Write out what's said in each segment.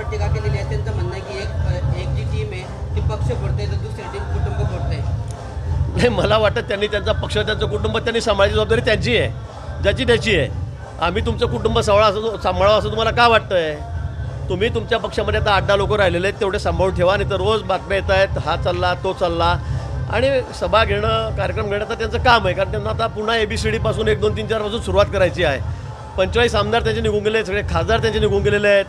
सरकारवर टीका केलेली आहे. त्यांचं म्हणणं आहे की एक एक जी टीम आहे ती पक्ष फोडते तर दुसरी टीम कुटुंब फोडते नाही मला वाटतं त्यांनी त्यांचा पक्ष त्यांचं कुटुंब त्यांनी सांभाळायची जबाबदारी त्यांची आहे. ज्याची त्याची आहे. आम्ही तुमचं कुटुंब सांभाळा असं सांभाळावं असं तुम्हाला का वाटतं आहे तुम्ही तुमच्या पक्षामध्ये आता अड्डा लोक राहिलेले आहेत तेवढे सांभाळून ठेवा नाही तर रोज बातम्या येत आहेत हा चालला तो चालला. आणि सभा घेणं कार्यक्रम घेणं तर त्यांचं काम आहे. कारण त्यांना आता पुन्हा ए बी सी डीपासून एक दोन तीन चारपासून सुरुवात करायची आहे. पंचेचाळीस आमदार त्यांचे निघून गेले आहेत सगळे खासदार त्यांचे निघून गेलेले आहेत.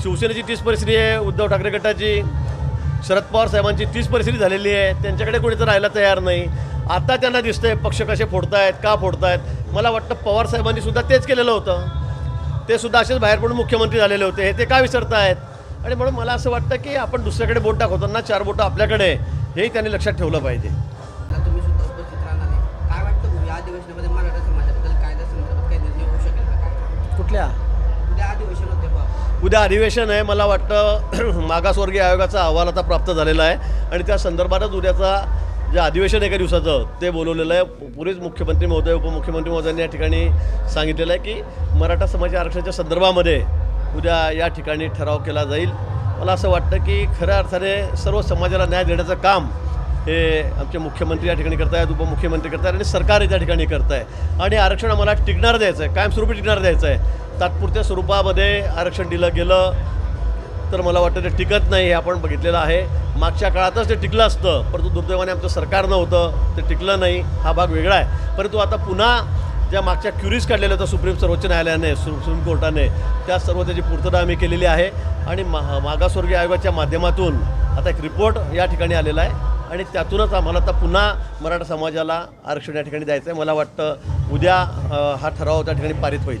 शिवसेनेची तीस परिस्थिती आहे उद्धव ठाकरे गटाची शरद पवार साहेबांची तीच परिस्थिती झालेली आहे त्यांच्याकडे कोणी तर राहायला तयार नाही. आता त्यांना दिसतंय पक्ष कसे फोडतायत का फोडतायत. मला वाटतं पवार साहेबांनी सुद्धा तेच केलेलं होतं. ते सुद्धा असेच बाहेर पडून मुख्यमंत्री झालेले होते हे ते का विसरतायत? आणि म्हणून मला असं वाटतं की आपण दुसऱ्याकडे बोट टाकवताना चार बोटं आपल्याकडे हेही त्यांनी लक्षात ठेवलं पाहिजे. उद्या अधिवेशन आहे मला वाटतं मागासवर्गीय आयोगाचा अहवाल आता प्राप्त झालेला आहे आणि त्या संदर्भातच उद्याचा जे अधिवेशन एका दिवसाचं ते बोलवलेलं आहे. पुरेच मुख्यमंत्री महोदय उपमुख्यमंत्री महोदयांनी या ठिकाणी सांगितलेलं आहे की मराठा समाज आरक्षणाच्या संदर्भामध्ये उद्या या ठिकाणी ठराव केला जाईल. मला असं वाटतं की खऱ्या अर्थाने सर्व समाजाला न्याय देण्याचं काम हे आमचे मुख्यमंत्री या ठिकाणी करतायत उपमुख्यमंत्री करतायत आणि सरकार त्या ठिकाणी करत आहे आणि आरक्षण आम्हाला टिकणार द्यायचं आहे कायमस्वरूपी टिकणार द्यायचं आहे तात्पुरत्या स्वरूपामध्ये आरक्षण दिलं गेलं तर मला वाटतं ते टिकत नाही हे आपण बघितलेलं आहे. मागच्या काळातच ते टिकलं असतं परंतु दुर्दैवाने आमचं सरकार नव्हतं ते टिकलं नाही हा भाग वेगळा आहे. परंतु आता पुन्हा ज्या मागच्या क्युरीज काढलेल्या होत्या सुप्रीम सर्वोच्च न्यायालयाने सुप्रीम कोर्टाने त्या सर्व त्याची पूर्तता आम्ही केलेली आहे. आणि मा मागासवर्गीय आयोगाच्या माध्यमातून आता एक रिपोर्ट या ठिकाणी आलेला आहे. आणि त्यातूनच आम्हाला आता पुन्हा मराठा समाजाला आरक्षण या ठिकाणी द्यायचं आहे. मला वाटतं उद्या हा ठराव त्या ठिकाणी पारित होईल.